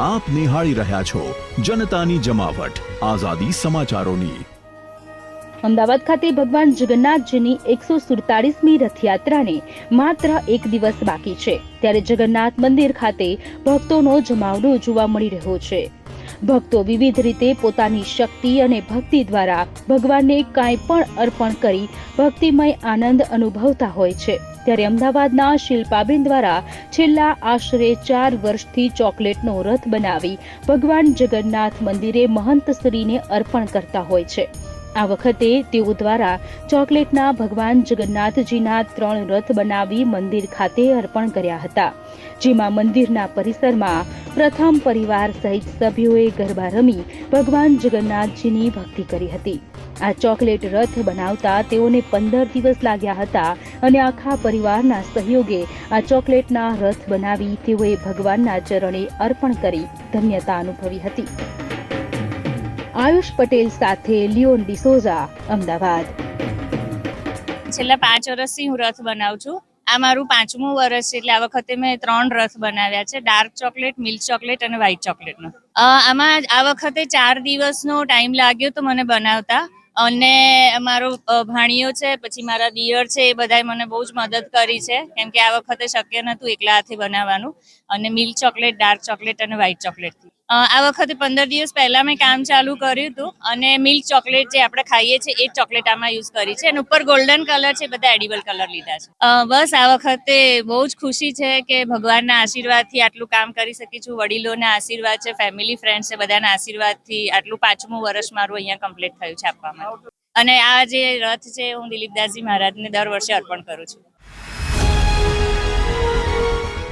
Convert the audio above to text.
આપ નિહાળી રહ્યા છો જનતાની જમાવટ. આઝાદી સમાચારોની. અમદાવાદ ખાતે ભગવાન જગન્નાથજીની એકસો સુડતાલીસમી રથયાત્રાને માત્ર એક દિવસ બાકી છે. ત્યારે જગન્નાથ મંદિર ખાતે ભક્તોનો જમાવડો જોવા મળી રહ્યો છે. ભક્તો વિવિધ રીતે પોતાની શક્તિ અને ભક્તિ દ્વારા ભગવાનને કાંઈ પણ અર્પણ કરી ભક્તિમય આનંદ અનુભવતા હોય છે. ત્યારે અમદાવાદના શિલ્પાબેન દ્વારા છેલ્લા આશરે ચાર વર્ષથી ચોકલેટનો રથ બનાવી ભગવાન જગન્નાથ મંદિરે મહંત શ્રીને અર્પણ કરતા હોય છે. આ વખતે તેઓ દ્વારા ચોકલેટના ભગવાન જગન્નાથજીના ત્રણ રથ બનાવી મંદિર ખાતે અર્પણ કર્યા હતા. જેમાં મંદિરના પરિસરમાં પ્રથમ પરિવાર સહિત સભ્યોએ ગરબા રમી ભગવાન જગન્નાથજીની ભક્તિ કરી હતી. આ ચોકલેટ રથ બનાવતા તેઓને પંદર દિવસ લાગ્યા હતા અને આખા પરિવારના સહયોગે આ ચોકલેટના રથ બનાવી તેઓએ ભગવાનના ચરણે અર્પણ કરી ધન્યતા અનુભવી હતી. આયુષ પટેલ સાથે લિયોન ડિસોઝા, અમદાવાદ. છેલ્લા પાંચ વર્ષથી હું રથ બનાવું છું. આ મારું પાંચમું વર્ષ એટલે આ વખતે મેં ત્રણ રસ બનાવ્યા છે, ડાર્ક ચોકલેટ, મિલ્ક ચોકલેટ અને વ્હાઇટ ચોકલેટનો. આમાં આ વખતે ચાર દિવસનો ટાઈમ લાગ્યો તો મને બનાવતા. અને મારો ભાણિયો છે, પછી મારા દિયર છે, એ બધાએ મને બહુ જ મદદ કરી છે, કેમ કે આ વખતે શક્ય નહોતું એકલા હાથે બનાવવાનું. અને મિલ્ક ચોકલેટ, ડાર્ક ચોકલેટ અને વ્હાઇટ ચોકલેટથી. આ વખતે પંદર દિવસ પહેલા મેં કામ ચાલુ કર્યું હતું અને મિલ્ક ચોકલેટ જે આપણે ખાઈએ છીએ એ ચોકલેટ આમાં યુઝ કરી છે. અને ઉપર ગોલ્ડન કલર છે, બધા એડિબલ કલર લીધા છે. બસ આ વખતે બહુ જ ખુશી છે કે ભગવાનના આશીર્વાદથી આટલું કામ કરી શકી છું. વડીલોના આશીર્વાદ છે, ફેમિલી ફ્રેન્ડ્સ છે, બધાના આશીર્વાદથી આટલું પાંચમું વર્ષ મારું અહીંયા કમ્પ્લીટ થયું છે આપવામાં. અને આ જે રથ છે, હું દિલીપદાસજી મહારાજને દર વર્ષે અર્પણ કરું છું.